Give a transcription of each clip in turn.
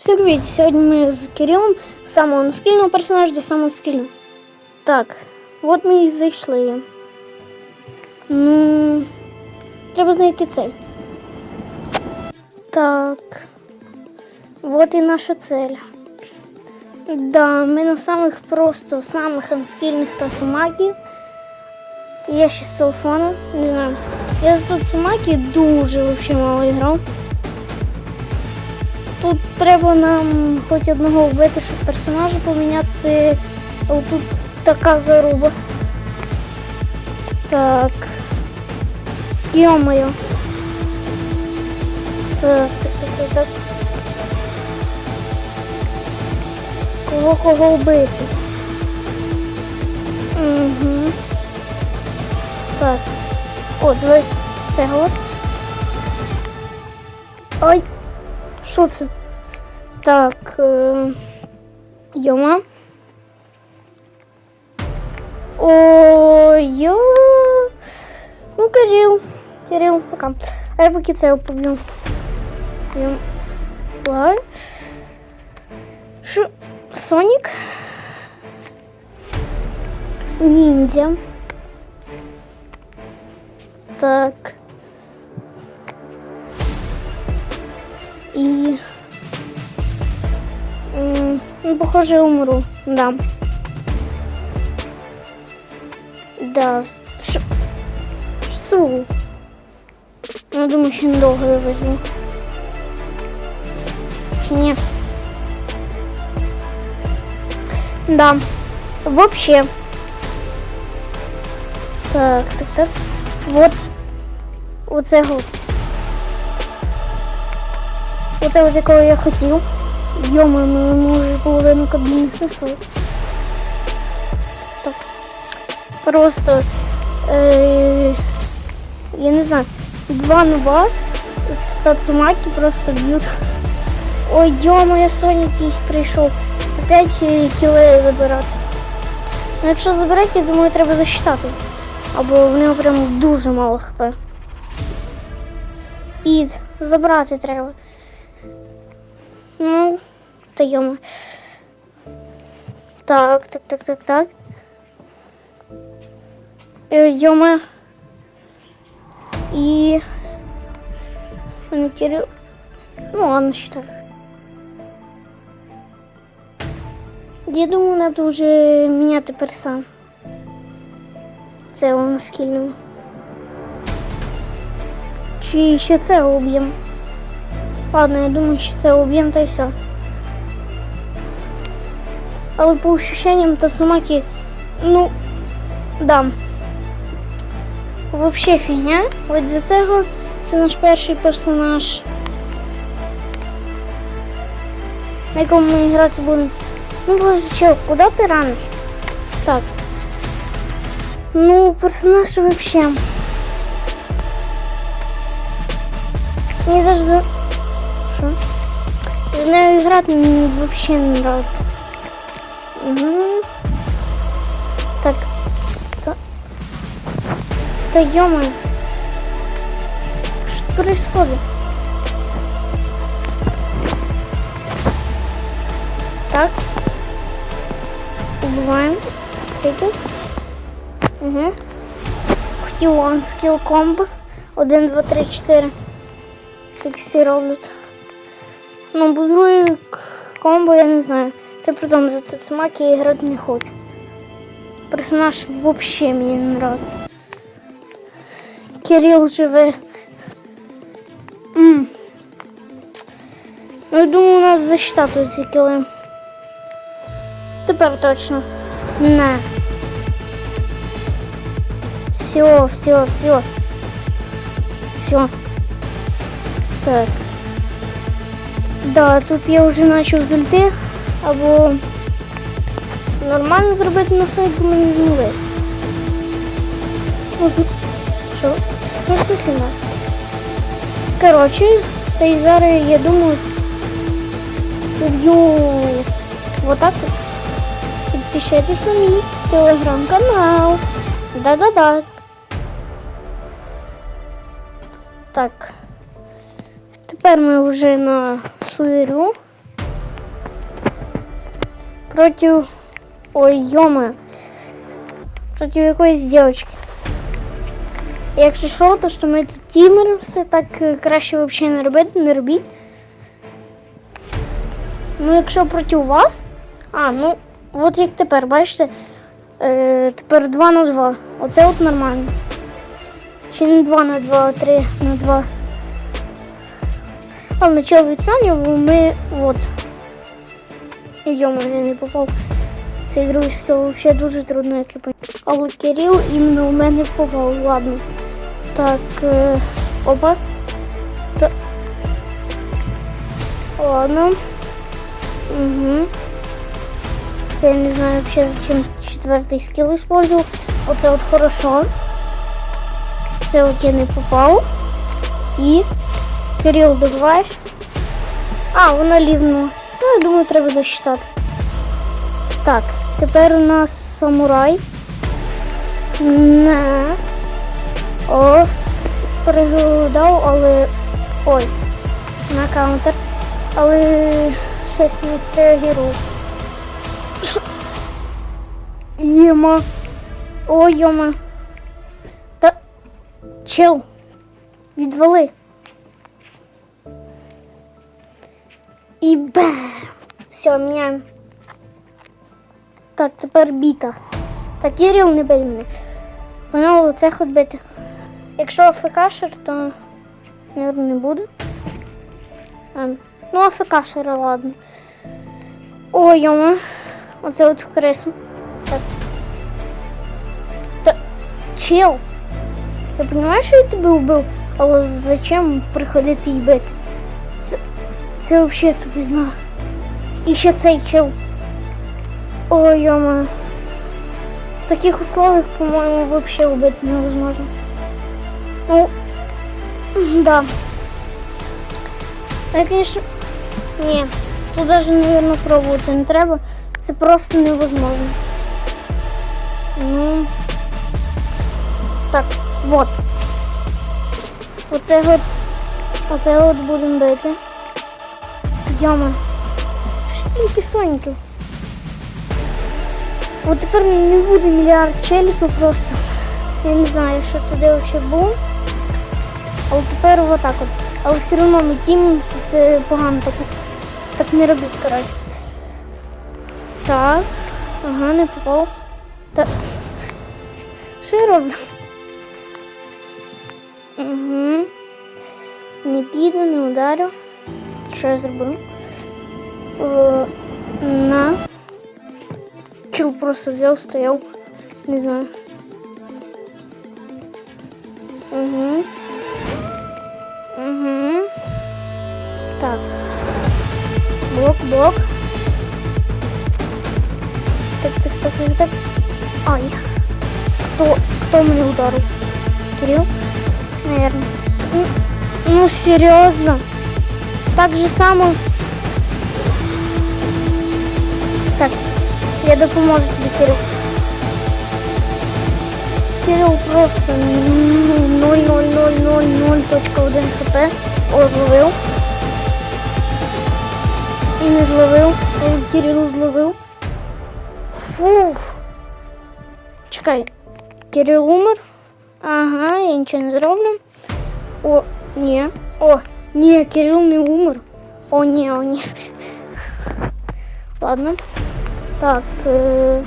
Всім привіт! Сьогодні ми з Кирилом з самого наскільного персонажа до самого скільного. Так, от ми і зайшли. Ну, треба знайти цель. Так. Вот і наша цель. Да, ми на самих просто, самих анскільних Тацумакі. Я ще з телефону, не знаю. Я з Тацумакі дуже вообще мало грав. Тут треба нам хоч одного вбити, щоб персонажа поміняти. А Тут така заруба. Так. Йо-моє. Так, так, так, так. Кого кого вбити? Угу. Так. О, давай це от. Ой. Що це? Так. Е... Йома. О, йо. Ну, Кирил. Кирил, пока. А я поки це поб'ю. Що? Сонік? Ніндзя. Так. И... Ну, похоже, умру. Да. Да. Ш... Су. Ну, думаю, ще недовго я. Чи ні? Да. Вообще. Так, так, так. Вот. Оце вот. Оце от якого я хотів. Йома, ну може половину кабіни снесли. Так. Просто е, я не знаю, два нуба з Тацумаки просто б'ють. Ой, йома, я Сонік якийсь прийшов. Опять е, кілею забирати. Ну, якщо забирати, я думаю, треба засчитати. Або в нього прям дуже мало хп. Ід, забрати треба. Ну, та йома. Так, так, так, так, так. Е, Йома. Мене Кирил... Ну, ладно, считай. Я думаю, надо вже міняти перса. Це воно скільно. Чи ще це уб'ємо? Ладно, я думаю, що це уб'ємо та й все. Але по ощущениям Тацумаки, ну, да. Вообще фігня. От за цього це наш перший персонаж. На якому ми грати будемо. Ну, боже, чел, куди ти раниш? Так. Ну, персонаж вообще. Мне даже За нею играть мне вообще не нравится. Угу. Так. Да, да ё Что происходит? Так. Убиваем. Угу. Хотів он скіл комбо. 1, 2, 3, 4. Як всі роблять. Ну, бо комбо я не знаю. Та при тому за Тацумаки я грати не хочу. Персонаж взагалі мені не нравится. Кирил живе. М. Ну, я думаю, треба засчитати ці кіли. Тепер точно. Не. Все, все, все. Все. Так. Да, тут я вже начав з ульти, або нормально зробити на сайт, бо мені не вийде. Ну, Що? Ну, не. Коротше, та й зараз, я думаю, уб'ю вот так. Підпишитесь на мій телеграм-канал. Да-да-да. Так. Тепер ми вже на суєрю. Проти. Ой, йома. Проти якоїсь дівчинки. Якщо що, то що ми тут тімеримося, так е, краще взагалі не робити, не робіть. Ну, якщо проти вас. А, ну, от як тепер, бачите? Е, тепер 2 на 2. Оце от нормально. Чи не 2 на 2, а 3 на 2. Але начало від Сані, бо ми от. Йома, я не попав. Цей другий скіл взагалі дуже трудно, як я пам'ятаю. Але Кирил іменно у мене попав, ладно. Так, е, опа. Та... Ладно. Угу. Це я не знаю вообще зачем четвертый скилл использовал. Оце от хорошо. Це от я не попав. І Кирил добиваєш. А, вона лівнула. Ну, я думаю, треба засчитати. Так, тепер у нас самурай. Не. О, переглядав, але. Ой, на каунтер. Але щось не среагував. Ш- Єма. О, йома. Та. Чел. Відвали. І бам! Все, міняємо. Так, тепер біта. Так, Кирил, не бей мене. Поняла, це хоч бити. Якщо АФКшер, то, мабуть, не буде. А, ну, АФКшера, ладно. Ой, йома. Оце от в. Так. Та, чел. Я розумію, що я тебе вбив, але зачем приходити і бити? Це, взагалі тобі знаю. І ще цей чел. Ой, йома. В таких условиях, по-моему, вообще убить невозможно. Ну, да. Ну, я, конечно, не, тут даже, наверное, пробувати не треба. Це просто невозможно. Ну, так, вот. Оце от, оце от будемо бити. Що стільки соніків? От тепер не буде мільярд челіків просто. Я не знаю, що туди взагалі було. Але тепер отак от. Але все одно ми тімимося, це погано так, так не робіть, коротше. Так. Ага, не попав. Так. Що я роблю? Угу. Не піду, не ударю. Що я зробив? Е, на. Чел просто взял, стоял. Не знаю. Угу. Угу. Так. Блок, блок. Так, так, так, так, так. Ай. Кто, кто мне ударил? Кирилл? Наверное. Ну, серьезно. Так же само. Я допоможу тобі, Кирил. Кирил просто ну, 0,0000.1 хп. Зловив. І не зловив. О, Кирил зловив. Фух. Чекай. Кирил умер. Ага, я нічого не зроблю. О, ні. О, ні, Кирил не умер. О, ні, о, ні. Ладно. Так. Е...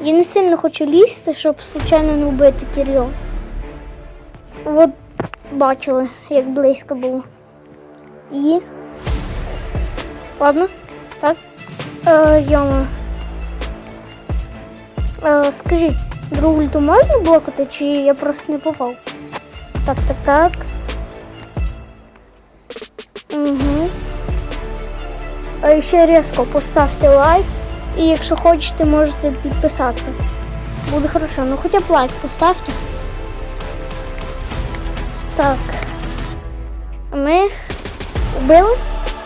Я не сильно хочу лізти, щоб случайно не вбити Кирила. От бачили, як близько було. І. Ладно. Так. Е, Йома. Е, скажіть, другу ульту можна блокати, чи я просто не попав? Так, так, так. А ще різко поставте лайк. І якщо хочете, можете підписатися. Буде хорошо. Ну хоча б лайк поставте. Так. Ми убили?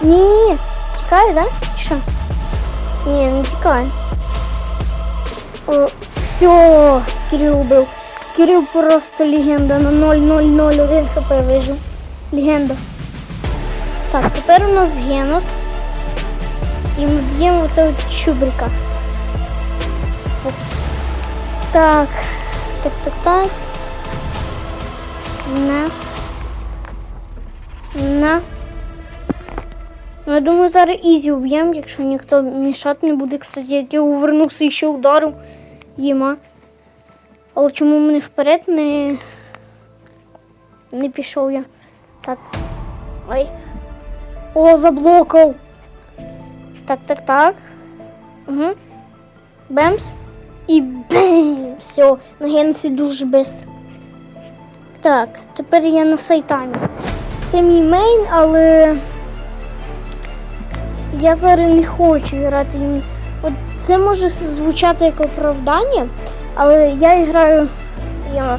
Ні, ні, ні. Тікає, да? Що? Ні, не тікає. О, все, Кирил убив. Кирил просто легенда на 0,001 хп вижив. Легенда. Так, тепер у нас Генос. І ми б'ємо оцього чубрика. Так. Так, так, так. На. На. Ну, я думаю, зараз ізі уб'ємо, якщо ніхто мішати не буде. Кстати, як я увернувся і ще ударив їма. Але чому мене вперед не, не пішов я? Так. Ой. О, заблокав. Так, так, так. Угу. Бемс. І бем! Все, на генсі дуже швидко. Так, тепер я на сайтамі. Це мій мейн, але я зараз не хочу грати їм. От це може звучати як оправдання, але я граю. Я,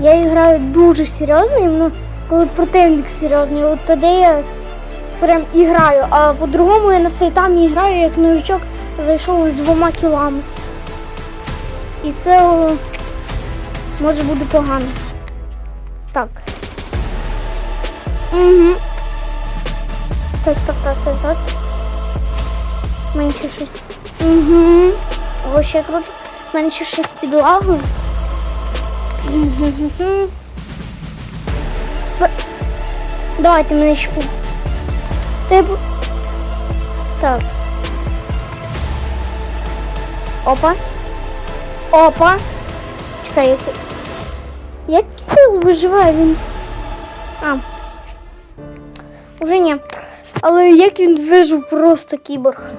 я граю дуже серйозно, іменно коли противник серйозний. От тоді я прям і граю. А по-другому я на сайтамі граю, як новичок зайшов з двома кілами. І це може бути погано. Так. Угу. Так, так, так, так, так. Менше щось. Угу. О, ще круто. Менше щось підлагою. Угу. Давайте мене ще по... Типу. Так. Опа. Опа. Чекай, як... Як Кирил виживає він? А. Уже ні. Але як він вижив просто кіборг.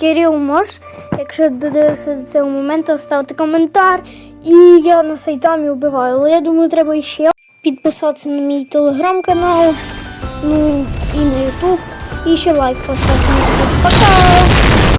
Кирил можеш, якщо додивився до цього моменту, ставити коментар. І я на сайтамі вбиваю. Але я думаю, треба іще підписатися на мій телеграм-канал. Ну и на Ютуб. И еще лайк поставьте. Пока!